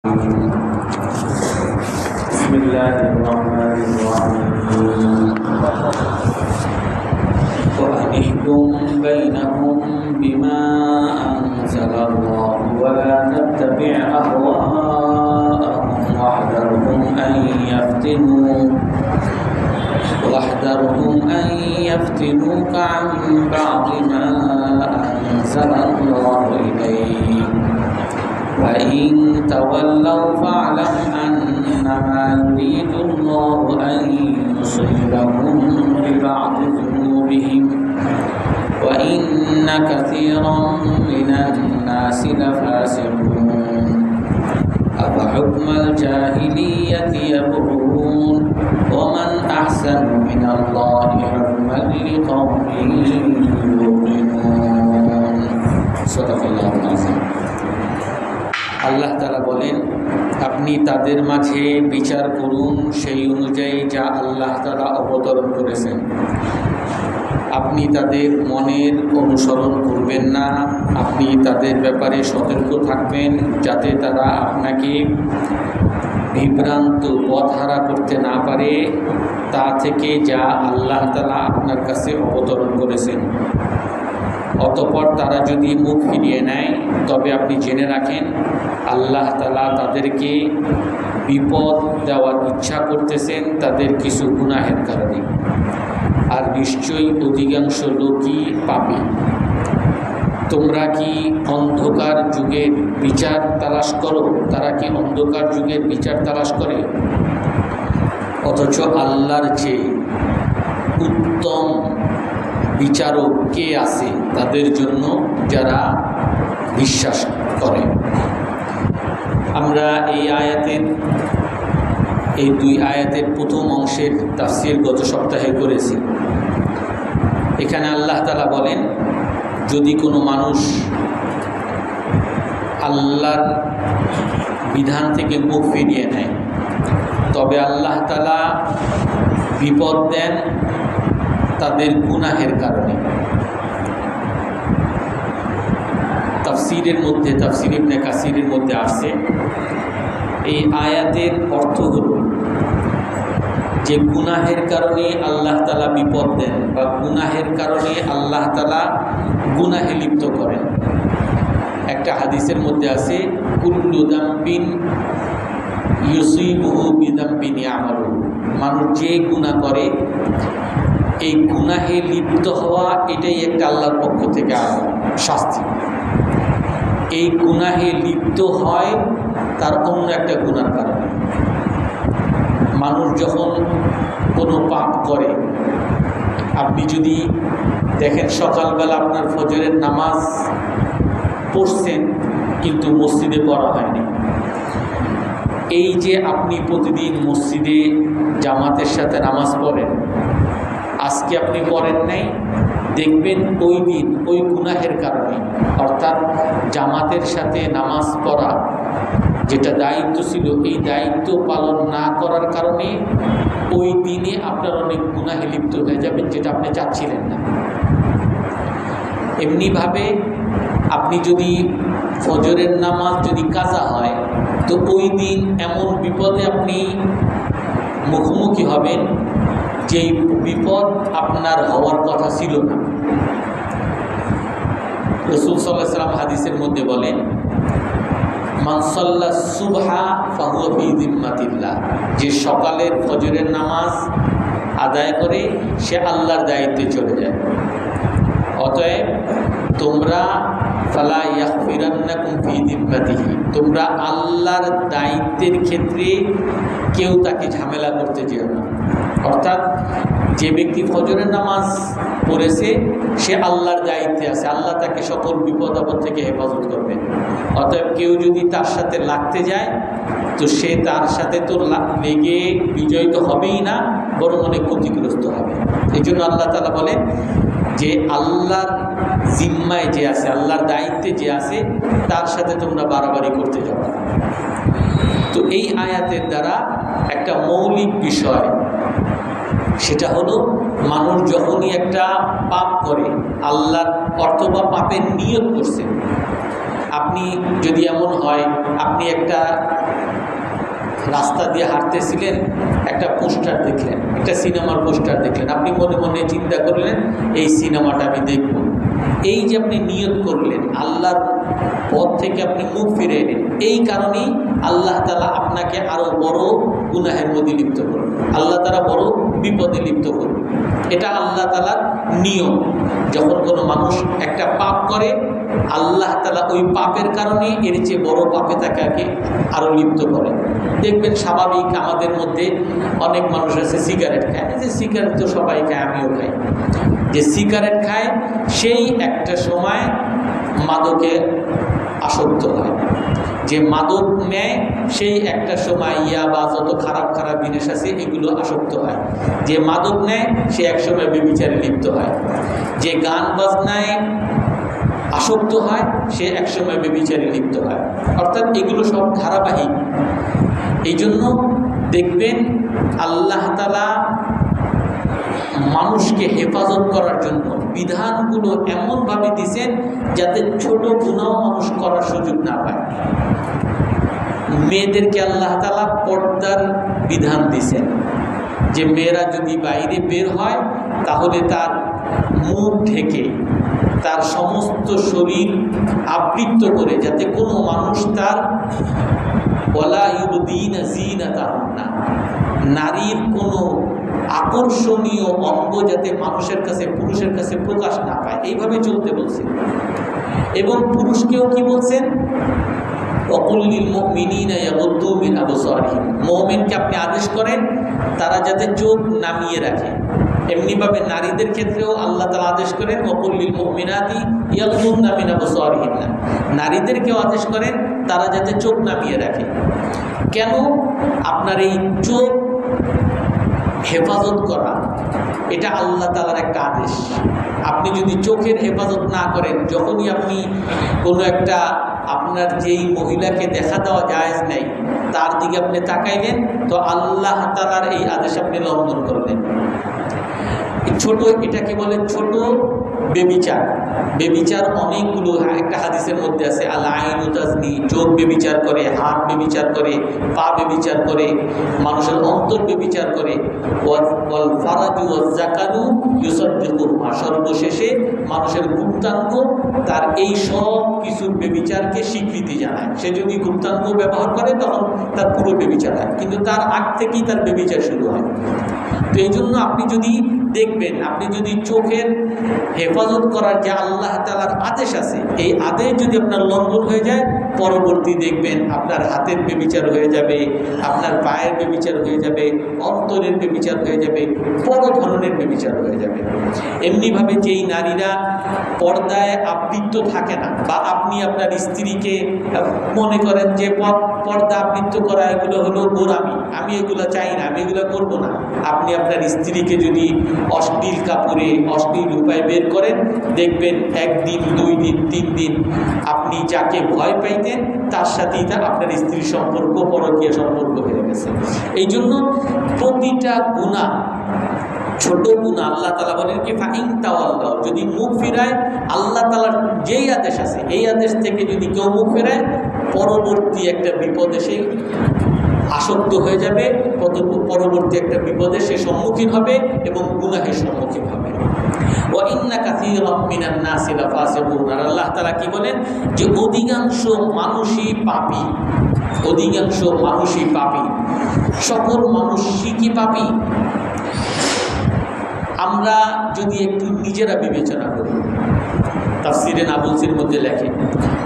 بسم الله الرحمن الرحيم. وأنحكم بينهم بما أنزل الله ولا نتبع أهواءهم واحذرهم أن يفتنوا واحذرهم أن يفتنوك عن بعض ما أنزل الله إليك وإن تولوا فاعلم أنما يريد الله أن يصيبهم ببعض ذنوبهم وإن كثيرا من الناس لفاسقون أفحكم الجاهلية يبغون ومن أحسن من الله حكما لقوم يوقنون صدق الله العظيم. আল্লাহ তালা বলেন, আপনি তাদের মাঝে বিচার করুন সেই অনুযায়ী যা আল্লাহ তালা অবতরণ করেছেন। আপনি তাদের মনের অনুসরণ করবেন না, আপনি তাদের ব্যাপারে সতর্ক থাকবেন যাতে তারা আপনাকে বিভ্রান্ত পথহারা করতে না পারে, তা থেকে যা আল্লাহ তালা আপনার কাছে অবতরণ করেছেন। অতপর তারা যদি মুখ ফিরিয়ে নেয় তবে আপনি জেনে রাখেন, আল্লাহ তালা তাদেরকে বিপদ দেওয়ার ইচ্ছা করতেছেন, তাদের কিছু গুনাহের কারণে। আর নিশ্চয়ই অধিকাংশ লোকই পাবে তোমরা কি অন্ধকার যুগের বিচার তালাশ করো? তারা কি অন্ধকার যুগের বিচার তালাশ করে? অথচ আল্লাহর যে উত্তম বিচারক কে আছে? তাদের জন্য যারা বিশ্বাস করে। আমরা এই আয়াতের, এই দুই আয়াতের প্রথম অংশের তাফসির গত সপ্তাহে করেছি। এখানে আল্লাহ তালা বলেন, যদি কোনো মানুষ আল্লাহর বিধান থেকে মুখ ফিরিয়ে নেয়, তবে আল্লাহ তালা বিপদ দেন তাদের গুনাহের কারণে। তাফসিরের মধ্যে, তাফসির ইবনে কাসিরের মধ্যে আসছে। এই আয়াতের অর্থ হল যে গুনাহের কারণে আল্লাহ তালা বিপদ দেন বা গুনাহের কারণে আল্লাহ তালা গুনাহে লিপ্ত করেন। একটা হাদিসের মধ্যে আছে, কুল্লু দাম্পিন ইউসুইবহু বিদাম্পিন আমারু মানুষ যে গুণা করে, এই গুনাহে লিপ্ত হওয়া এটাই একটা আল্লাহর পক্ষ থেকে শাস্তি। এই গুনাহে লিপ্ত হয় তার অন্য একটা গুণার কারণে। মানুষ যখন কোনো পাপ করে, আপনি যদি দেখেন সকালবেলা আপনার ফজরের নামাজ পড়ছেন, কিন্তু মসজিদে পড়া হয়নি। এই যে আপনি প্রতিদিন মসজিদে জামাতের সাথে নামাজ পড়েন, আজকে আপনি পড়েন নাই, দেখবেন ওই দিন ওই গুনাহের কারণে অর্থাৎ জামাতের সাথে নামাজ পড়া, যেটা দায়িত্ব ছিল, এই দায়িত্ব পালন না করার কারণে ওই দিনে আপনার অনেক গুনাহে লিপ্ত হয়ে যাবেন, যেটা আপনি চাচ্ছিলেন না। এমনিভাবে আপনি যদি ফজরের নামাজ যদি কাজা হয়, তো ওই দিন এমন বিপদে আপনি মুখোমুখি হবেন, যেই বিপদ আপনার হওয়ার কথা ছিল না। রসুল হাদিসের মধ্যে বলেন মানসল্লা সুবহা ফাহুয়াফি যে সকালের ফজরের নামাজ আদায় করে, সে আল্লাহর দায়িত্বে চলে যায়। অতএব তোমরা, ফালা দিম্মাতিহি তোমরা আল্লাহর দায়িত্বের ক্ষেত্রে কেউ তাকে ঝামেলা করতে যেও না। অর্থাৎ যে ব্যক্তি ফজরের নামাজ পড়েছে, সে আল্লাহর দায়িত্বে আছে, আল্লাহ তাকে সকল বিপদ আপদ থেকে হেফাজত করবে। অতএব কেউ যদি তার সাথে লাগতে যায়, তো সে তার সাথে তো লেগে বিজয় তো হবেই না, বরং অনেক ক্ষতিগ্রস্ত হবে। এই জন্য আল্লাহ তালা বলেন যে আল্লাহর জিম্মায় যে আছে, আল্লাহর দায়িত্বে যে আছে, তার সাথে তোমরা বাড়াবাড়ি করতে যাও। তো এই আয়াতের দ্বারা একটা মৌলিক বিষয় সেটা হলো মানুষ যখনই একটা পাপ করে আল্লাহর অর্থ বা পাপের নিয়ত করছে। আপনি যদি এমন হয়, আপনি একটা রাস্তা দিয়ে হাঁটতেছিলেন, একটা পোস্টার দেখলেন, একটা সিনেমার পোস্টার দেখলেন, আপনি মনে মনে চিন্তা করলেন, এই সিনেমাটা আমি দেখব। এই যে আপনি নিয়ত করলেন, আল্লাহর পথ থেকে আপনি মুখ ফিরে এলেন, এই কারণেই আল্লাহ তালা আপনাকে আরও বড় গুনাহের মধ্যে লিপ্ত করবেন আল্লাহ তারা বড় বিপদে লিপ্ত করবে। এটা আল্লাহ তালার নিয়ম। যখন কোনো মানুষ একটা পাপ করে, আল্লাহ তালা ওই পাপের কারণে এর চেয়ে বড় পাপে তাকে আরও লিপ্ত করে। দেখবেন স্বাভাবিক আমাদের মধ্যে অনেক মানুষ আছে সিগারেট খায়। যে সিগারেট তো সবাই খায়, আমিও খাই। যে সিগারেট খায়, সেই একটা সময় মাদকে আসক্ত হয়। যে মাদক নেয়, সেই একটা সময় ইয়া বা যত খারাপ খারাপ জিনিস আছে, এগুলো আসক্ত হয়। যে মাদক নেয়, সে এক সময় বেবিচারে লিপ্ত হয়। যে গান বাজনায় আসক্ত হয়, সে একসময় বেবিচারে লিপ্ত হয়। অর্থাৎ এগুলো সব ধারাবাহিক। এই জন্য দেখবেন আল্লাহ তালা মানুষকে হেফাজত করার জন্য বিধানগুলো এমনভাবে দিছেন যাতে ছোট গুণাও মানুষ করার সুযোগ না পায়। মেয়েদেরকে আল্লাহ তালা পর্দার বিধান দিছেন। যে মেয়েরা যদি বাইরে বের হয়, তাহলে তার মুখ ঢেকে, তার সমস্ত শরীর আবৃত্ত করে যাতে কোনো মানুষ তার বলা ইউদ্দিন জিনা তাহন না নারীর কোনো আকর্ষণীয় অঙ্গ যাতে মানুষের কাছে, পুরুষের কাছে প্রকাশ না পায়। এইভাবে চলতে বলছেন এবং পুরুষকেও কি বলছেন? মিন মুমিনকে আপনি আদেশ করেন, তারা যাতে চোখ নামিয়ে রাখে। এমনিভাবে নারীদের ক্ষেত্রেও আল্লাহ তালা আদেশ করেন অকুল্লিল মুমিনাতি ইয়াগুদ্দুনা মিন আবসারিহিন্না নারীদেরকেও আদেশ করেন, তারা যাতে চোখ নামিয়ে রাখে। কেন? আপনার এই চোখ হেফাজত করা, এটা আল্লাহ তালার একটা আদেশ। আপনি যদি চোখের হেফাজত না করেন, যখনই আপনি কোনো একটা আপনার যেই মহিলাকে দেখা দেওয়া জায়েজ নেই, তার দিকে আপনি তাকাইলেন, তো আল্লাহ তালার এই আদেশ আপনি লঙ্ঘন করলেন। ছোট, এটাকে বলে ছোট বেবিচার। বেবিচার অনেকগুলো একটা হাদিসের মধ্যে আছে আল্লাহ আইন তাজনি, চোখ বেবিচার করে, হাত বেবিচার করে, পা বেবিচার করে, মানুষের অন্তর বেবিচার করে সর্বশেষে মানুষের গুপ্তাঙ্গ তার এই সব কিছুর বেবিচারকে স্বীকৃতি জানায়। সে যদি গুপ্তাঙ্গ ব্যবহার করে, তখন তার পুরো বেবিচার হয়। কিন্তু তার আগ থেকেই তার বেবিচার শুরু হয়। তো এই জন্য আপনি যদি দেখবেন, আপনি যদি চোখের হেফাজত করার যে আল্লাহ তালার আদেশ আছে, এই আদেশ যদি আপনার লঙ্ঘন হয়ে যায়, পরবর্তী দেখবেন আপনার হাতের বেবিচার হয়ে যাবে, আপনার পায়ের বেবিচার হয়ে যাবে, অন্তরের বেবিচার হয়ে যাবে, বড় ধরনের বেবিচার হয়ে যাবে। এমনিভাবে যেই নারীরা পর্দায় আবৃত্ত থাকে না, বা আপনি আপনার স্ত্রীকে মনে করেন যে পর্দা আবৃত্ত করা এগুলো হলো গোরামি আমি এগুলো চাই না, আমি এগুলো করব না। আপনি আপনার স্ত্রীকে যদি অশ্লীল কাপড়ে অশ্লীল উপায় বের করেন, দেখবেন একদিন দুই দিন তিন দিন আপনি যাকে ভয় পাইতেন, তার সাথেই তার আপনার স্ত্রীর সম্পর্ক, পরকীয় সম্পর্ক হয়ে গেছে। এই জন্য প্রতিটা গুণা, ছোট গুণা আল্লাহ তালা বলেন কি, ফাইন তাওয়াল্লাহ যদি মুখ ফেরায়, আল্লাহ তালার যেই আদেশ আছে, এই আদেশ থেকে যদি কেউ মুখ ফেরায়, পরবর্তী একটা বিপদে সে আসক্ত হয়ে যাবে কত পরবর্তী একটা বিপদে সে সম্মুখীন হবে এবং গুনাহের সম্মুখীন হবে। আর আল্লাহ তালা কি বলেন? যে অধিকাংশ মানুষই পাপি। অধিকাংশ মানুষই পাপি। সকল মানুষই কি পাপি। আমরা যদি একটু নিজেরা বিবেচনা করি, তাফসিরে নাবুলসির মধ্যে লেখে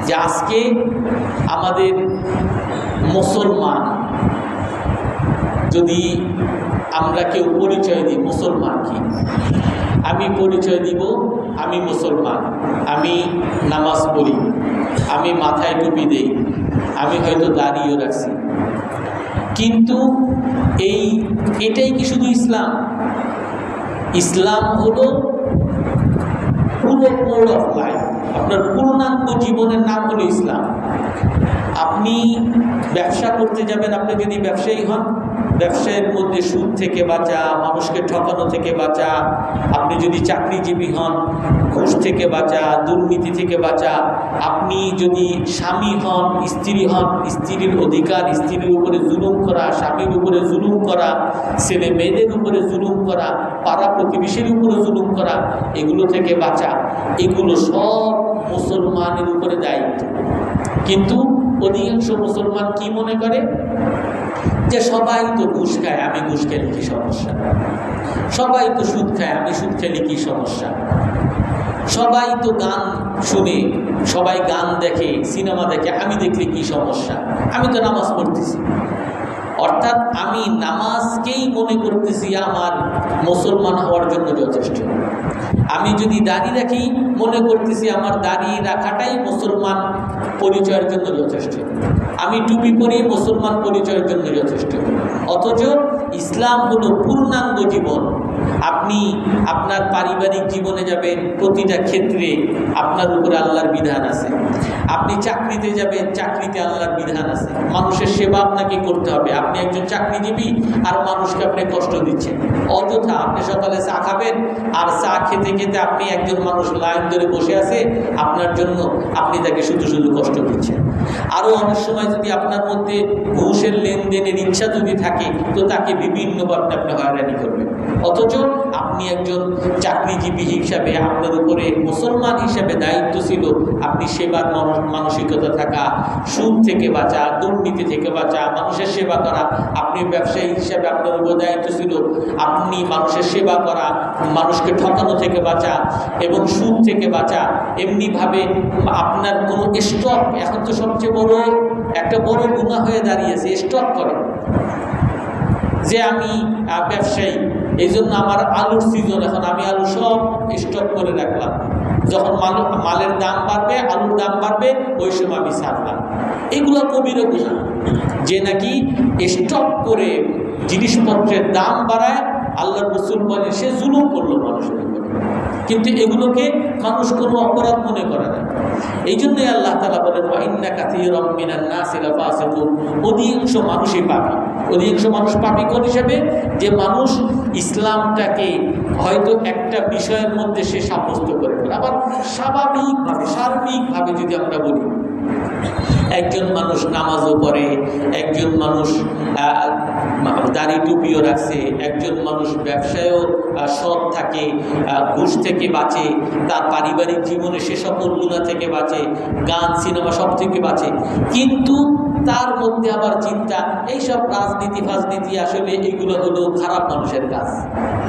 যে আজকে আমাদের মুসলমান যদি আমরা কেউ পরিচয় দিই, মুসলমান কি? আমি পরিচয় দিব, আমি মুসলমান। আমি নামাজ পড়ি, আমি মাথায় টুপি দেই, আমি হয়তো দাঁড়িয়েও রাখছি। কিন্তু এই, এটাই কি শুধু ইসলাম? ইসলাম হলো পুরো কোড অফ লাইফ। আপনার পূর্ণাঙ্গ জীবনের নাম হলো ইসলাম। আপনি ব্যবসা করতে যাবেন, আপনি যদি ব্যবসায়ী হন ব্যবসায়ের মধ্যে সুদ থেকে বাঁচা, মানুষকে ঠকানো থেকে বাঁচা, আপনি যদি চাকরিজীবী হন, ঘুষ থেকে বাঁচা, দুর্নীতি থেকে বাঁচা, আপনি যদি স্বামী হন, স্ত্রী হন, স্ত্রীর অধিকার, স্ত্রীর উপরে জুলুম করা, স্বামীর উপরে জুলুম করা, ছেলে মেয়েদের উপরে জুলুম করা, পাড়া প্রতিবেশীর উপরে জুলুম করা, এগুলো থেকে বাঁচা, এগুলো সব মুসলমানের উপরে দায়িত্ব। কিন্তু অধিকাংশ মুসলমান কি মনে করে? যে সবাই তো ঘুষ খায়, আমি ঘুষ খেলে কি সমস্যা? সবাই তো সুদ খায়, আমি সুদ খেলে কি সমস্যা? সবাই তো গান শুনে, সবাই গান দেখে, সিনেমা দেখে, আমি দেখলে কি সমস্যা? আমি তো নামাজ পড়তেছি। অর্থাৎ আমি নামাজকেই মনে করতেছি আমার মুসলমান হওয়ার জন্য যথেষ্ট। আমি যদি দাড়ি রাখি, মনে করতেছি আমার দাড়ি রাখাটাই মুসলমান পরিচয়ের জন্য যথেষ্ট। আমি টুপি পরি, মুসলমান পরিচয়ের জন্য যথেষ্ট। অথচ ইসলাম হলো পূর্ণাঙ্গ জীবন। আপনি আপনার পারিবারিক জীবনে যাবেন, প্রতিটা ক্ষেত্রে আপনার উপরে আল্লাহর বিধান আছে। আপনি চাকরিতে যাবেন, চাকরিতে আল্লাহর বিধান আছে। মানুষের সেবা আপনাকে করতে হবে। আপনি একজন চাকরিজীবী আর মানুষকে আপনি কষ্ট দিচ্ছেন। অযথা আপনি সকালে চা খাবেন আর চা খেতে খেতে আপনি একজন মানুষ লাইন ধরে বসে আছে, আপনার জন্য আপনি তাকে শুধু শুধু কষ্ট দিচ্ছেন। আরও অনেক সময় যদি আপনার মধ্যে ঘুষের লেনদেনের ইচ্ছা যদি থাকে, তো তাকে বিভিন্নভাবে আপনি হয়রানি করবেন। অথচ আপনি একজন চাকরিজীবী হিসাবে আপনার উপরে মুসলমান হিসাবে দায়িত্ব ছিল, আপনি সেবার মানসিকতা থাকা, সুদ থেকে বাঁচা, দুর্নীতি থেকে বাঁচা, মানুষের সেবা করা, আপনি ব্যবসায়ী হিসাবে আপনার উপর দায়িত্ব ছিল, আপনি মানুষের সেবা করা, মানুষকে ঠকানো থেকে বাঁচা এবং সুদ থেকে বাঁচা, এমনিভাবে আপনার কোনো স্টক এখন তো সবচেয়ে বড়, একটা বড় গুণা হয়ে দাঁড়িয়েছে স্টক করে যে আমি ব্যবসায়ী এই জন্য আমার আলুর সিজন এখন। আমি আলু সব স্টক করে রাখলাম। যখন মাল, মালের দাম বাড়বে, আলুর দাম বাড়বে, ওই সময় আমি ছাড়লাম এগুলো কবির গুণা যে নাকি স্টক করে জিনিসপত্রের দাম বাড়ায় আল্লাহ রসুল বলে সে জুলুম করল মানুষের কিন্তু এগুলোকে মানুষ কোনো অপরাধ মনে করে না। এই জন্যই আল্লাহ তালা বলেন নাসিলা ফাসিকুন অধিকাংশ মানুষই পাপি। অধিকাংশ মানুষ পাপি কোন হিসেবে? যে মানুষ ইসলামটাকে হয়তো একটা বিষয়ের মধ্যে সে সাব্যস্ত করে ফেলে। আবার স্বাভাবিকভাবে, সার্বিকভাবে যদি আমরা বলি, একজন মানুষ নামাজও পড়ে, একজন মানুষ দাড়ি টুপিও রাখছে, একজন মানুষ ব্যবসায়ও সৎ থাকে ঘুষ থেকে বাঁচে, তার পারিবারিক জীবনে সেসব গুণা থেকে বাঁচে, গান, সিনেমা সব থেকে বাঁচে। কিন্তু তার মধ্যে আবার চিন্তা, এইসব রাজনীতি ফাজনীতি আসলে এগুলো হলো খারাপ মানুষের কাজ।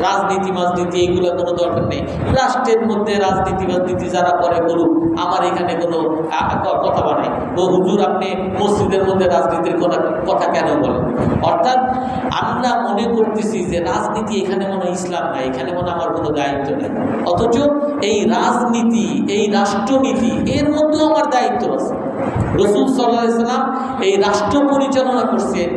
রাজনীতি মাজনীতি এগুলো কোনো দরকার নেই। রাষ্ট্রের মধ্যে রাজনীতি ফাজনীতি যারা করে করুক আমার এখানে কোনো কথা বানাই ও হুজুর, আপনি মসজিদের মধ্যে রাজনীতির কথা কথা কেন বলেন? অর্থাৎ আমরা মনে করতেছি যে রাজনীতি এখানে মনে ইসলাম নাই, এখানে মনে আমার কোনো দায়িত্ব নেই। অথচ এই রাজনীতি, এই রাষ্ট্রনীতি, এর মধ্যেও আমার দায়িত্ব আছে। রসুল সাল্লাম এই রাষ্ট্র পরিচালনা করছেন,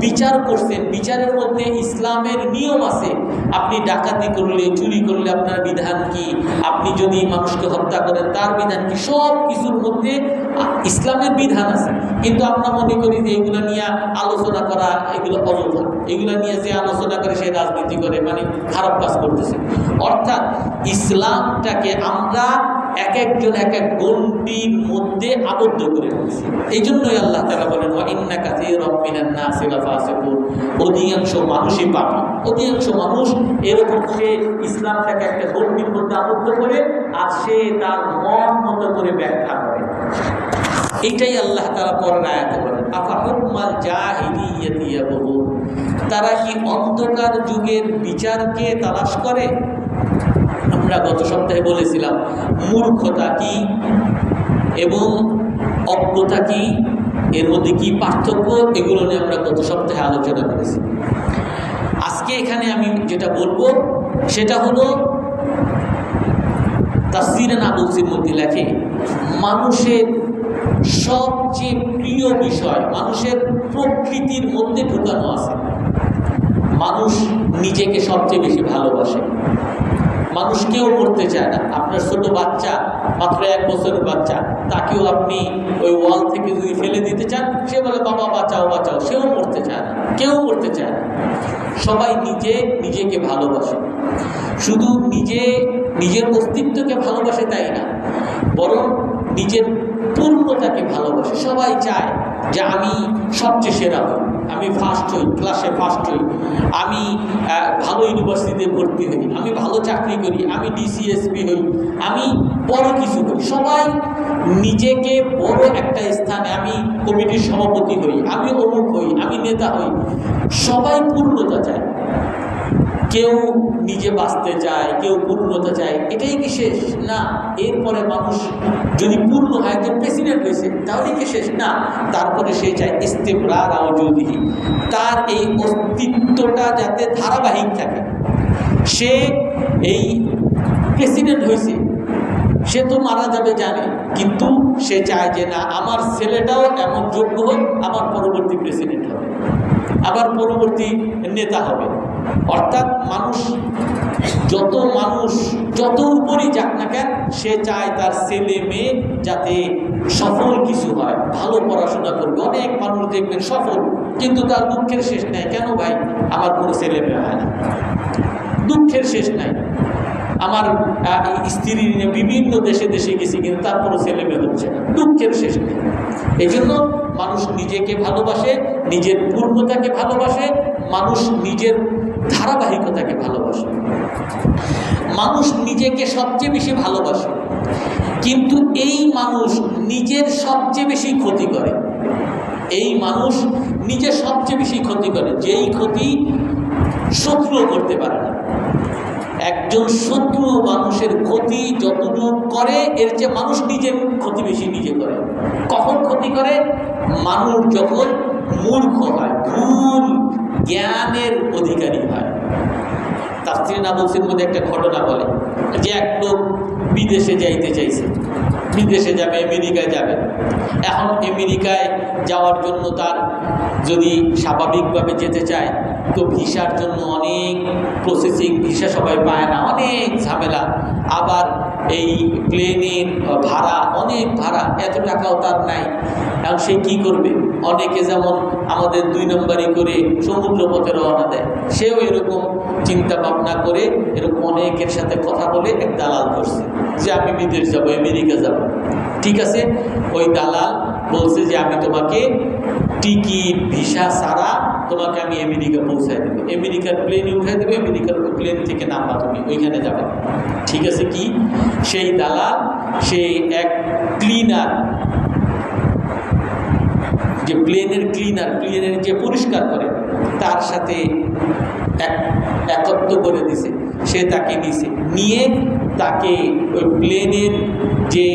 বিচার করছেন, বিচারের মধ্যে ইসলামের নিয়ম আছে। আপনি ডাকাতি করলে, চুরি করলে আপনার বিধান কি? আপনি যদি মানুষকে হত্যা করেন, তার বিধান কি? সব কিছুর মধ্যে ইসলামের বিধান আছে। কিন্তু আমরা মনে করি যে এগুলো নিয়ে আলোচনা করা, এগুলো অযথা। এগুলো নিয়ে যে আলোচনা করে, সে রাজনীতি করে মানে খারাপ কাজ করতেছে। অর্থাৎ ইসলামটাকে আমরা এক একজন এক এক গণ্ডির মধ্যে আবদ্ধ করে এই জন্যই আল্লাহ তালা বলেন, "ওয়া ইন্না কাসীরাম মিনান নাসি লাফাসিকুন।" অধিকাংশ মানুষই পাপি অধিকাংশ মানুষ এরকম সে ইসলামটাকে একটা গণ্ডির মধ্যে আবদ্ধ করে আর সে তার মন মতো করে ব্যাখ্যা করে। এইটাই আল্লাহ তারা পরের আয়াতে বলেন আফা হুকমাল জাহিলিয়াতি ইয়াবগুন? তারা কি অন্ধকার যুগের বিচারকে তালাশ করে? আমরা গত সপ্তাহে বলেছিলাম, মূর্খতা কি এবং অজ্ঞতা কি? এর মধ্যে কি পার্থক্য? এগুলো নিয়ে আমরা গত সপ্তাহে আলোচনা করেছি। আজকে এখানে আমি যেটা বলব, সেটা হলো তাসিরে নাবুসির মধ্যে লেখে, মানুষের সবচেয়ে প্রিয় বিষয়, মানুষের প্রকৃতির মধ্যে ঢুকানো আছে। মানুষ নিজেকে সবচেয়ে বেশি ভালোবাসে। মানুষ কেউ মরতে চায় না। আপনার ছোট বাচ্চা, মাত্র এক বছরের বাচ্চা, তাকেও আপনি ওই ওয়াল থেকে যদি ফেলে দিতে চান, সে বলে, বাবা, বাঁচাও বাঁচাও। সেও মরতে চায় না, কেউ মরতে চায় না। সবাই নিজে নিজেকে ভালোবাসে। শুধু নিজে, নিজের অস্তিত্বকে ভালোবাসে তাই না, বরং নিজের পূর্ণতাকে ভালোবাসে। সবাই চায় যে আমি সবচেয়ে সেরা হই আমি ফার্স্ট হই ক্লাসে ফার্স্ট হই। আমি ভালো ইউনিভার্সিটিতে ভর্তি হই। আমি ভালো চাকরি করি, আমি ডিসিএসপি হই। আমি বড় কিছু করি। সবাই নিজেকে বড় একটা স্থানে, আমি কমিটির সভাপতি হই, আমি অমুক হই, আমি নেতা হই। সবাই পূর্ণতা চায়। কেউ নিজে বাঁচতে চায়, কেউ পূর্ণতা চায়, এটাই কি শেষ? না, এরপরে মানুষ যদি পূর্ণ হয়, একজন প্রেসিডেন্ট হয়েছে তাহলে কি শেষ? না, তারপরে সে চায় ইস্তেমরার আওজুদি তার এই অস্তিত্বটা যাতে ধারাবাহিক থাকে। সে এই প্রেসিডেন্ট হয়েছে, সে তো মারা যাবে জানে, কিন্তু সে চায় যে না, আমার ছেলেটাও এমন যোগ্য হোক, আমার পরবর্তী প্রেসিডেন্ট হবে। আবার পরবর্তী নেতা হবে। অর্থাৎ মানুষ, যত মানুষ, যত উপরই যাক না কেন, সে চায় তার ছেলে মেয়ে যাতে সফল কিছু হয়, ভালো পড়াশোনা করবে। অনেক মানুষ দেখবেন সফল, কিন্তু তার দুঃখের শেষ নাই। কেন ভাই? আমার কোনো ছেলে মেয়ে হয় না। দুঃখের শেষ নাই। আমার স্ত্রী বিভিন্ন দেশে দেশে গেছি, কিন্তু তারপরও ছেলে মেয়ে হচ্ছে না। দুঃখের শেষ নেই। এই জন্য মানুষ নিজেকে ভালোবাসে, নিজের পূর্ণতাকে ভালোবাসে, মানুষ নিজের ধারাবাহিকতাকে ভালোবাসে। মানুষ নিজেকে সবচেয়ে বেশি ভালোবাসে। কিন্তু এই মানুষ নিজের সবচেয়ে বেশি ক্ষতি করে। এই মানুষ নিজের সবচেয়ে বেশি ক্ষতি করে। যেই ক্ষতি শত্রুও করতে পারে না। একজন শত্রু মানুষের ক্ষতি যতটুকু করে, এর চেয়ে মানুষ নিজের ক্ষতি বেশি নিজে করে। কখন ক্ষতি করে? মানুষ যখন মূর্খ হয়, ভুল জ্ঞানের অধিকারী হয়। তার স্ত্রী নাবলসির মধ্যে একটা ঘটনা বলে। যে এক লোক বিদেশে যাইতে চাইছে। বিদেশে যাবে, আমেরিকায় যাবে। এখন আমেরিকায় যাওয়ার জন্য তার যদি স্বাভাবিকভাবে যেতে চায়, তো ভিসার জন্য অনেক প্রসেসিং ভিসা সবাই পায় না। অনেক ঝামেলা। আবার এই প্লেনের ভাড়া, অনেক ভাড়া, এত টাকাও তার নাই। এখন সে কী করবে? অনেকে যেমন আমাদের দুই নম্বরই করে সমুদ্র পথে রওনা দেয়, সেও এরকম চিন্তা ভাবনা করে এরকম অনেকের সাথে কথা বলে এক দালাল করছে যে আমি বিদেশ যাব, আমেরিকা যাব। ঠিক আছে? ওই দালাল বলছে যে আমি তোমাকে টিকিট, ভিসা ছাড়া তোমাকে আমি আমেরিকা পৌঁছায় দেবো। আমেরিকার প্লেনে উঠাই দেবো, আমেরিকার প্লেন থেকে নামবা তুমি, ওইখানে যাবে। ঠিক আছে কি? সেই দালাল, সে এক ক্লিনার যে প্লেনের ক্লিনার প্লেনের যে পরিষ্কার করে, তার সাথে এক, একত্র করে দিছে। সে তাকে নিছে নিয়ে তাকে ওই প্লেনের যে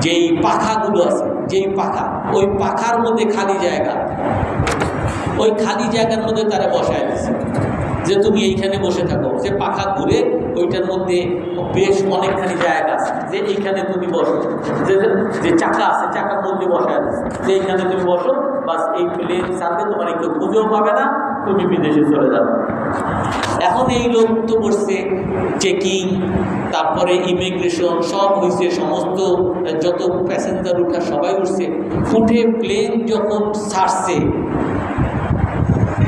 যেই পাখাগুলো আছে, যেই পাখা, ওই পাখার মধ্যে খালি জায়গা। ওই খালি জায়গার মধ্যে তারা বসায় দিছে। যে তুমি এইখানে বসে থাকো। সে পাখা ঘুরে ওইটার মধ্যে বেশ অনেকখানি জায়গা আছে। যে এইখানে তুমি বসো। যে যে চাকা আছে, চাকার মধ্যে বসায় দিছে। যে এইখানে তুমি বসো, বাস এই প্লেন সাথে তোমার একটু খুঁজেও পাবে না, তুমি বিদেশে চলে যাবে। এখন এই লোক তো করছে চেকিং তারপরে ইমিগ্রেশন সব হয়েছে সমস্ত, যত প্যাসেঞ্জার উঠা সবাই উঠছে। উঠে প্লেন যখন ছাড়ছে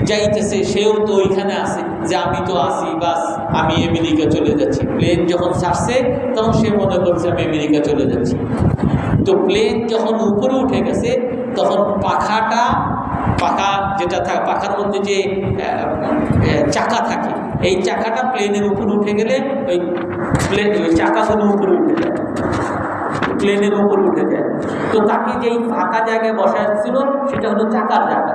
যাইতেছে, সেও তো ওইখানে আছে, যে আমি তো আসি বাস, আমি আমেরিকা চলে যাচ্ছি। প্লেন যখন ছাড়ছে, তখন সে মনে করছে, আমি আমেরিকা চলে যাচ্ছি। তো প্লেন যখন উপরে উঠে গেছে, তখন পাখাটা, পাখা যেটা থাকে পাখার মধ্যে যে চাকা থাকে, এই চাকাটা প্লেনের উপরে উঠে গেলে, ওই প্লেন ওই চাকাগুলো উপরে উঠে যায়, প্লেনের উপরে উঠে যায়। তো তাকে যেই ফাঁকা জায়গায় বসায় ছিল, সেটা হলো চাকার জায়গা।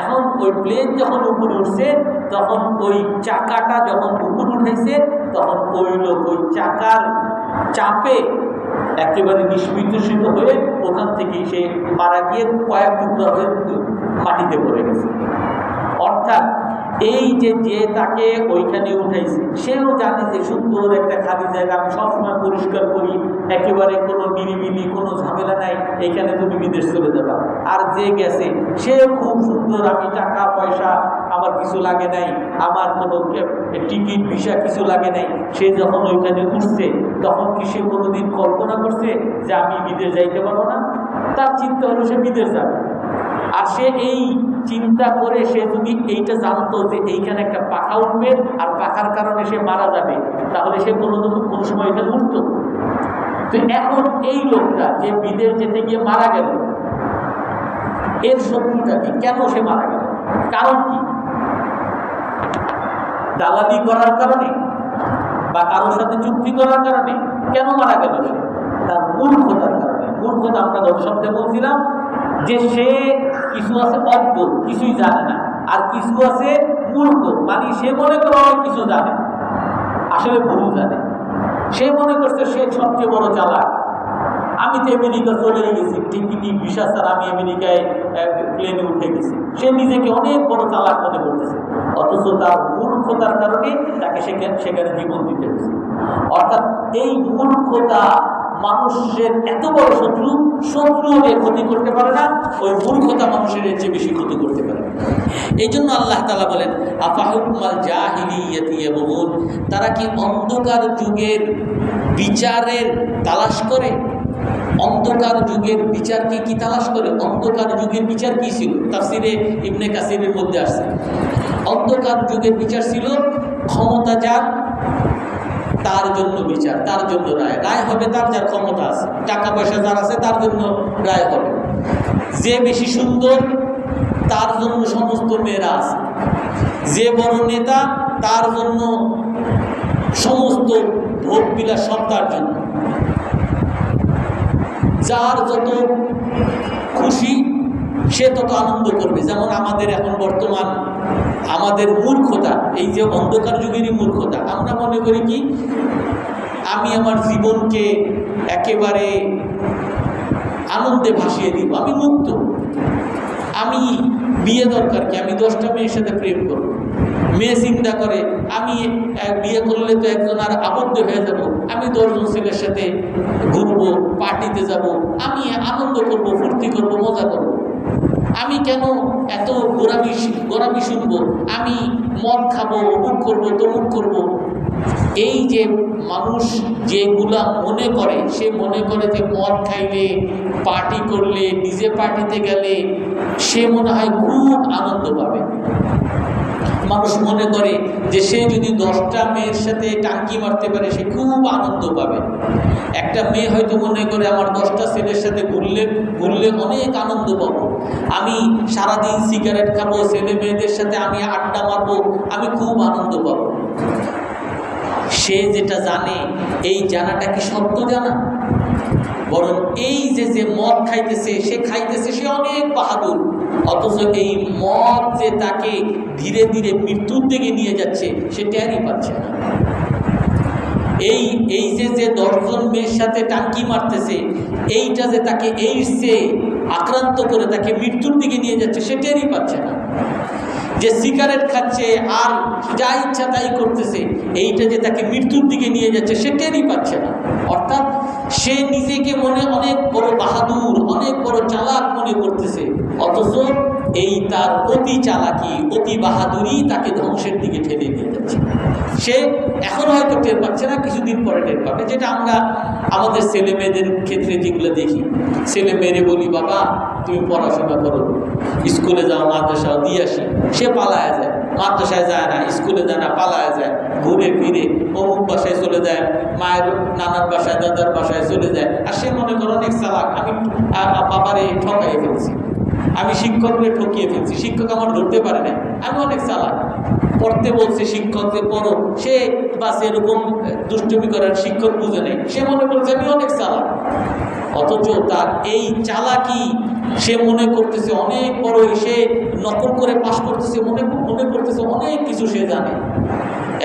এখন ওই প্লেন যখন উপরে উঠছে, তখন ওই চাকাটা যখন উপরে উঠেছে, তখন ওই লোক ওই চাকার চাপে একেবারে নিষ্পিত হয়ে ওখান থেকে সে মারা গিয়ে কয়েক টুকরা হয়ে মাটিতে পড়ে গেছে। অর্থাৎ এই যে যে তাকে ওইখানে উঠাইছে, সেও জানে যে সুন্দর একটা খালি জায়গা, আমি সবসময় পরিষ্কার করি, একেবারে কোনো নিরিবিলি, কোনো ঝামেলা নাই, এইখানে তুমি বিদেশ চলে যাবা। আর যে গেছে, সে খুব সুন্দর, আমি টাকা, পয়সা, আমার কিছু লাগে নাই, আমার কোনো টিকিট, ভিসা কিছু লাগে নাই, সে যখন ওইখানে উঠছে, তখন কি সে কোনোদিন কল্পনা করছে যে আমি বিদেশ যাইতে পারব না? তার চিন্তা হলো সে বিদেশ যাবে। আর সে এই চিন্তা করে সে যদি এইটা জানতো যে এইখানে একটা পাখা উঠবে আর পাখার কারণে সে মারা যাবে, তাহলে সে কোনো কোনো সময় এটা উঠতো তো এখন এই লোকটা যে বিদেশ যেতে গিয়ে মারা গেল, এর শত্রুটা কি? কেন সে মারা গেল? কারণ কি? দালালি করার কারণে বা কারোর সাথে চুক্তি করার কারণে কেন মারা গেল সে? তার মূর্খতার কারণে। মূর্খতা আমরা শব্দে বলছিলাম যে সে কিছু আছে অজ্ঞ, কিছুই জানে না। আর কিছু আছে মূর্খ মানে সে মনে করে অনেক কিছু জানে। আসলে ভুল জানে। সে মনে করছে সে সবচেয়ে বড় চালাক। আমি তো আমেরিকা চলে গেছি। টিকিটি ভিসা স্যার আমি আমেরিকায় প্লেনে উঠে গেছি। সে নিজেকে অনেক বড় চালাক মনে করতেছে। অথচ তার মূর্খতার কারণে তাকে সেখানে সেখানে জীবন দিতে হয়েছে। অর্থাৎ এই মূর্খতা মানুষের এত বড় শত্রু শত্রু যে ক্ষতি করতে পারে না, ওই মূর্খতা মানুষের চেয়ে বেশি ক্ষতি করতে পারে এই জন্য আল্লাহ তালা বলেন আফাহুমাল জাহিলিয়াতি বহুল তারা কি অন্ধকার যুগের বিচারের তালাশ করে? অন্ধকার যুগের বিচারকে কি তালাশ করে? অন্ধকার যুগের বিচার কি ছিল? তাফসিরে ইবনে কাসিরের মধ্যে আসছে। অন্ধকার যুগের বিচার ছিল ক্ষমতা যার তার জন্য বিচার, তার জন্য রায়। রায় হবে তার যার ক্ষমতা আছে। টাকা পয়সা যার আছে, তার জন্য রায় হবে। যে বেশি সুন্দর, তার জন্য সমস্ত মেয়েরা আছে। যে বড় নেতা, তার জন্য সমস্ত ভোট বিলাস সব তার জন্য। যার যত খুশি সে তত আনন্দ করবে। যেমন আমাদের এখন বর্তমান আমাদের মূর্খতা, এই যে অন্ধকার যুগেরই মূর্খতা। আমরা মনে করি কি? আমি আমার জীবনকে একেবারে আনন্দে ভাসিয়ে দিব। আমি মুক্ত। আমি বিয়ে দরকার কি? আমি দশটা মেয়ের সাথে প্রেম করব। মেয়ে চিন্তা করে, আমি বিয়ে করলে তো একজন আর আবদ্ধ হয়ে যাব। আমি দশজন ছেলের সাথে ঘুরবো, পার্টিতে যাব। আমি আনন্দ করব, ফুর্তি করব, মজা করব। আমি কেন এত গোড়ামি গোড়ামি শুনব? আমি মদ খাব অমুক করব তমুক করব। এই যে মানুষ যেগুলা মনে করে, সে মনে করে যে মদ খাইলে পার্টি করলে, নিজে পার্টিতে গেলে সে মনে হয় খুব আনন্দ পাবে। মানুষ মনে করে যে সে যদি দশটা মেয়ের সাথে টাঙ্কি মারতে পারে, সে খুব আনন্দ পাবে। একটা মেয়ে হয়তো মনে করে, আমার দশটা ছেলের সাথে ঘুরলে ঘুরলে অনেক আনন্দ পাবো। আমি সারাদিন সিগারেট খাব, ছেলে মেয়েদের সাথে আমি আড্ডা মারবো, আমি খুব আনন্দ পাবো। সে যেটা জানে, এই জানাটা কি সত্য জানা? বরং এই যে যে মদ খাইতেছে, সে খাইতেছে, সে অনেক বাহাদুর। অথচ এই মদ যে তাকে ধীরে ধীরে মৃত্যুর দিকে নিয়ে যাচ্ছে, সে টেরই পাচ্ছে না। এই এই যে যে দশজন মেয়ের সাথে টাঙ্কি মারতেছে, এইটা যে তাকে এইডসে আক্রান্ত করে তাকে মৃত্যুর দিকে নিয়ে যাচ্ছে, সে টেরই পাচ্ছে না। যে সিগারেট খাচ্ছে, আর যা ইচ্ছা তাই করতেছে, এইটা যে তাকে মৃত্যুর দিকে নিয়ে যাচ্ছে, সে টেরই পাচ্ছে না। অর্থাৎ সে নিজেকে মনে অনেক বড় বাহাদুর, অনেক বড় চালাক মনে করতেছে। অথচ এই তার অতি চালাকি, অতি বাহাদুরি তাকে ধ্বংসের দিকে ঠেলে নিয়ে যাচ্ছে। সে এখন হয়তো টের পাচ্ছে না, কিছুদিন পরে টের পাবে। যেটা আমরা আমাদের ছেলে মেয়েদের ক্ষেত্রে যেগুলো দেখি, ছেলে মেয়েরে বলি, বাবা, তুমি পড়াশোনা করো, স্কুলে যাও, মাদ্রাসাও দিয়ে আসি। সে পালায় যায়। মাদ্রাসায় যায় না, স্কুলে যায় না, পালায় যায়, ঘুরে ফিরে, অমুক বাসায় চলে যায়, মায়ের নানার বাসায়, দাদার বাসায় চলে যায়। আর সে মনে করো অনেক চালাক, আমি বাবারে ঠকাই ফেলছি। আমি শিক্ষককে ঠকিয়ে ফেলছি। শিক্ষক আমার ধরতে পারে না আমি অনেক চালাক। পড়তে বলছে শিক্ষককে পড়ো। সে বাস এরকম দুষ্টুমি করার শিক্ষক বুঝে নেই। সে মনে করছে আমি অনেক চালাক। অথচ তার এই চালাকি সে মনে করতেছে অনেক বড় সে নকল করে পাশ করতেছে, মনে মনে করতেছে অনেক কিছু সে জানে।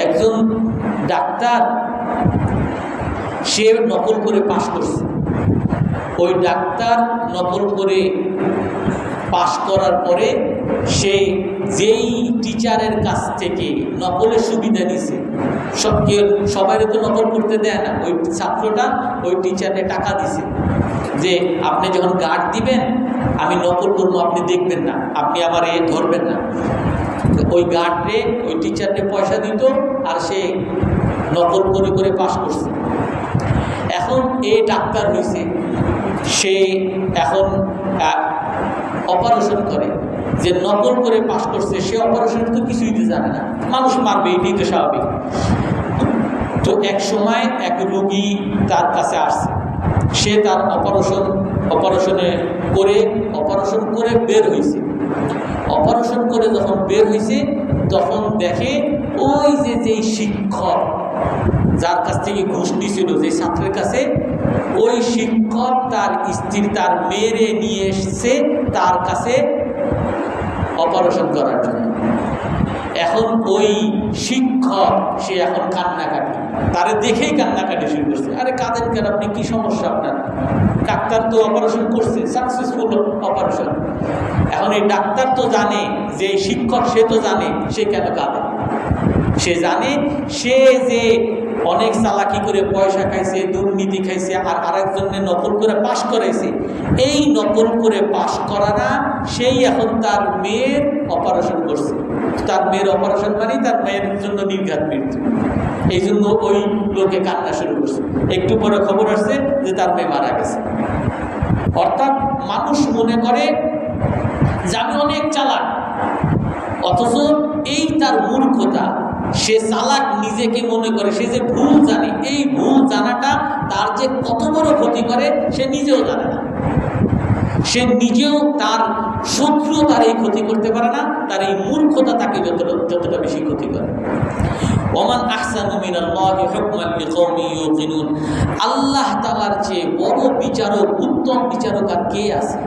একজন ডাক্তার, সে নকল করে পাশ করছে। ওই ডাক্তার নকল করে পাশ করার পরে সে যেই টিচারের কাছ থেকে নকলের সুবিধা নিছে, সবকে সবাই তো নকল করতে দেয় না। ওই ছাত্রটা ওই টিচারে টাকা দিছে। যে আপনি যখন গার্ড দিবেন, আমি নকল করব, আপনি দেখবেন না, আপনি আমার এ ধরবেন না। ওই গার্ডে ওই টিচারকে পয়সা দিত আর সে নকল করে করে পাশ করছে। এখন এ ডাক্তার হয়েছে সে এখন অপারেশন করে। যে নকল করে পাশ করছে, সে অপারেশন তো কিছুই তো জানে না। মানুষ মারবে, এটাই তো স্বাভাবিক। তো এক সময় এক রোগী তার কাছে আসছে। সে তার অপারেশন, অপারেশনে করে, অপারেশন করে বের হয়েছে অপারেশন করে যখন বের হয়েছে তখন দেখে ওই যে যেই শিক্ষক, যার কাছ থেকে ঘুষ নিয়েছিল যে ছাত্রের কাছে, ওই শিক্ষক তার স্ত্রী, তার মেয়েরে নিয়ে এসছে তার কাছে অপারেশন করার জন্য। এখন ওই শিক্ষক, সে এখন কান্নাকাটি। তারে দেখেই কান্নাকাটি শুরু করছে। আরে কাঁদেন কেন আপনি? কি সমস্যা আপনার? ডাক্তার তো অপারেশন করছে সাকসেসফুল অপারেশন এখন এই ডাক্তার তো জানে, যে শিক্ষক সে তো জানে, সে কেন কাঁদে? সে জানে, সে যে অনেক চালাকি করে পয়সা খাইছে, দুর্নীতি খাইছে, আর আরেকজনের নকল করে পাশ করাইছে, এই নকল করে পাশ করা না, সেই এখন তার মেয়ের অপারেশন করছে। তার মেয়ের অপারেশন মানে তার মেয়ের জন্য নির্ঘাত মৃত্যু। এই জন্য ওই লোকে কান্না শুরু করছে। একটু পরে খবর আসছে যে তার মেয়ে মারা গেছে। অর্থাৎ মানুষ মনে করে যে আমি অনেক চালাক। অথচ এই তার মূর্খতা, সে চালাক নিজেকে মনে করে, সে যে ভুল জানে, এই ভুল জানাটা তার যে কত বড় ক্ষতি করে, সে নিজেও জানে না। সে নিজেও তার শত্রু তার এই ক্ষতি করতে পারে না, তার এই মূর্খতা তাকে যতটা যতটা বেশি ক্ষতি করে। ওমান আহসানু মিনাল্লাহি হুকমান লিকওমি ইউকিনুন। আল্লাহ তাআলার চেয়ে বড় বিচারক, উত্তম বিচারক আর কে আছে?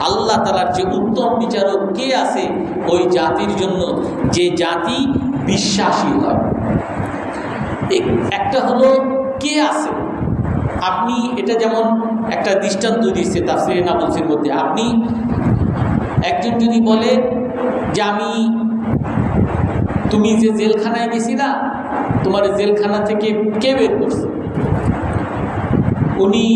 আল্লাহ তাআলার চেয়ে উত্তম বিচারক কে আছে? ওই জাতির জন্য যে জাতি বিশ্বাসী হয়। একটা হলো কে আছে? আপনি এটা যেমন একটা দৃষ্টান্ত দিচ্ছে তাফসিরে নাবলসির মধ্যে, আপনি একজন যদি বলে যে আমি তুমি যে জেলখানায় গেছিলা, তোমার জেলখানা থেকে কে বের করছে? উনি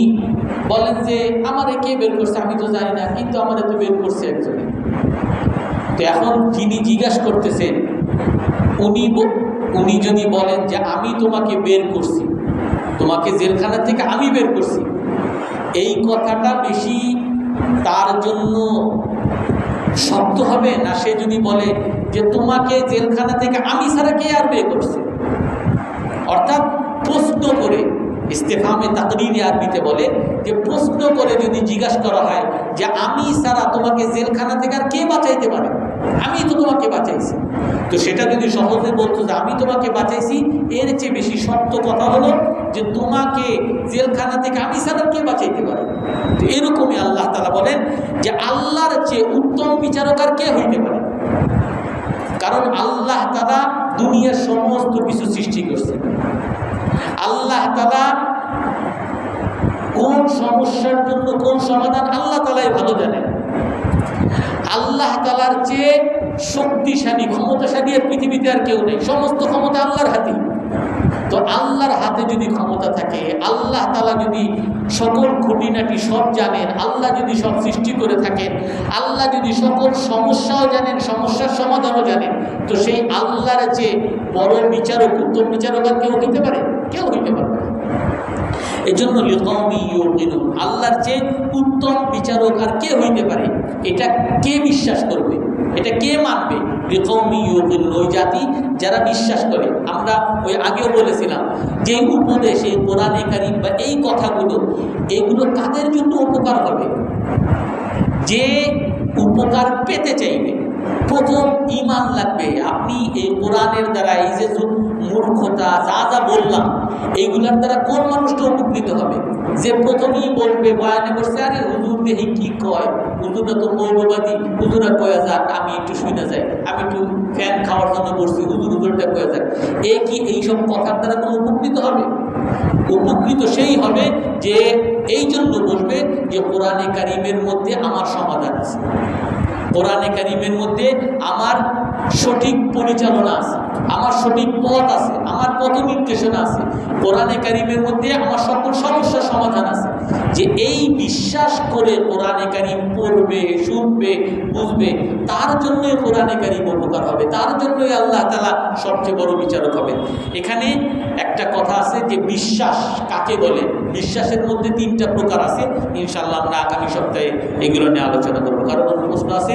বলেন যে, আমারে কে বের করছে? আমি তো জানি না, কিন্তু আমারে তো বের করছে একজনে। তো এখন যিনি জিজ্ঞাসা করতেছেন উনি উনি যদি বলেন যে, আমি তোমাকে বের করছি, তোমাকে জেলখানা থেকে আমি বের করছি। এই কথাটা বেশি তার জন্য শব্দ হবে না, সে যদি বলে যে তোমাকে জেলখানা থেকে আমি ছাড়া কে আর বের করছে? অর্থাৎ প্রশ্ন করে ইস্তেফামে তাকরিরে আরবিতে বলে যে প্রশ্ন করে যদি জিজ্ঞাসা করা হয় যে আমি ছাড়া তোমাকে জেলখানা থেকে আর কে বাঁচাইতে পারে? আমি তো তোমাকে বাঁচাইছি। তো সেটা যদি সহজে বলতো যে আমি তোমাকে বাঁচাইছি, এর চেয়ে বেশি শক্ত কথা হলো যে তোমাকে জেলখানা থেকে আমি ছাড়া কে বাঁচাইতে পারে? তো এরকমই আল্লাহ তালা বলেন যে আল্লাহর চেয়ে উত্তম বিচারক আর কে হইতে পারে? কারণ আল্লাহ তালা দুনিয়ার সমস্ত কিছু সৃষ্টি করছে। আল্লাহ তালা কোন সমস্যার জন্য কোন সমাধান আল্লাহ তালাই ভালো জানেন। আল্লাহ তালার চেয়ে শক্তিশালী, ক্ষমতাশালী পৃথিবীতে আর কেউ নেই। সমস্ত ক্ষমতা আল্লাহর হাতে। আল্লাহর হাতে যদি ক্ষমতা থাকে, আল্লাহ তালা যদি সকল খুঁটিনাটি সব জানেন, আল্লাহ যদি সব সৃষ্টি করে থাকেন, আল্লাহ যদি সকল সমস্যাও জানেন, সমস্যার সমাধানও জানেন, তো সেই আল্লাহর যে বড় বিচারক, উত্তম বিচারক আর কেউ হইতে পারে? কেউ হইতে পারে। এই জন্য আল্লাহর যে উত্তম বিচারক আর কে হইতে পারে, এটা কে বিশ্বাস করবে? এটা কে মানবে? ওই জাতি যারা বিশ্বাস করে। আমরা ওই আগেও বলেছিলাম যে উপদেশে, কোরআনে বা এই কথাগুলো, এগুলো কাদের জন্য উপকার হবে। যে উপকার পেতে চাইবে। প্রথম ইমান লাগবে। আপনি এই কোরআনের দ্বারা এই যে মূর্খতা, যা যা বললাম এইগুলার দ্বারা কোন মানুষটা উপকৃত হবে? যে প্রথমেই বলবে, বয়ানে বসছে আরে হুজুর দেখি কি কয়? হুজুরা তো মৌলবাদী হুজুরা কয়ে যাক, আমি একটু শুনে যাই, আমি একটু ফ্যান খাওয়ার জন্য বসছি, হুজুর হুজুরটা কয়ে যাক। এ কি এইসব কথার দ্বারা কোনো উপকৃত হবে? উপকৃত সেই হবে যে এই জন্য বলবে যে কোরআনে কারিমের মধ্যে আমার সমাধান আছে। কোরআনে কারিমের মধ্যে আমার সঠিক পরিচালনা আছে, আমার সঠিক পথ আছে, আমার পথ নির্দেশনা আছে, কোরআনে কারিমের মধ্যে আমার সকল সমস্যার সমাধান আছে। যে এই বিশ্বাস করে কোরআনে কারিম পড়বে, শুনবে, বুঝবে, তার জন্যই কোরআনে কারিম উপকার হবে, তার জন্যই আল্লাহ তালা সবচেয়ে বড় বিচারক হবে। এখানে একটা কথা আছে যে বিশ্বাস কাকে বলে? বিশ্বাসের মধ্যে তিনটা প্রকার আছে ইনশাল্লাহ আমরা আগামী সপ্তাহে এগুলো নিয়ে আলোচনা করব। কারণ প্রশ্ন আছে?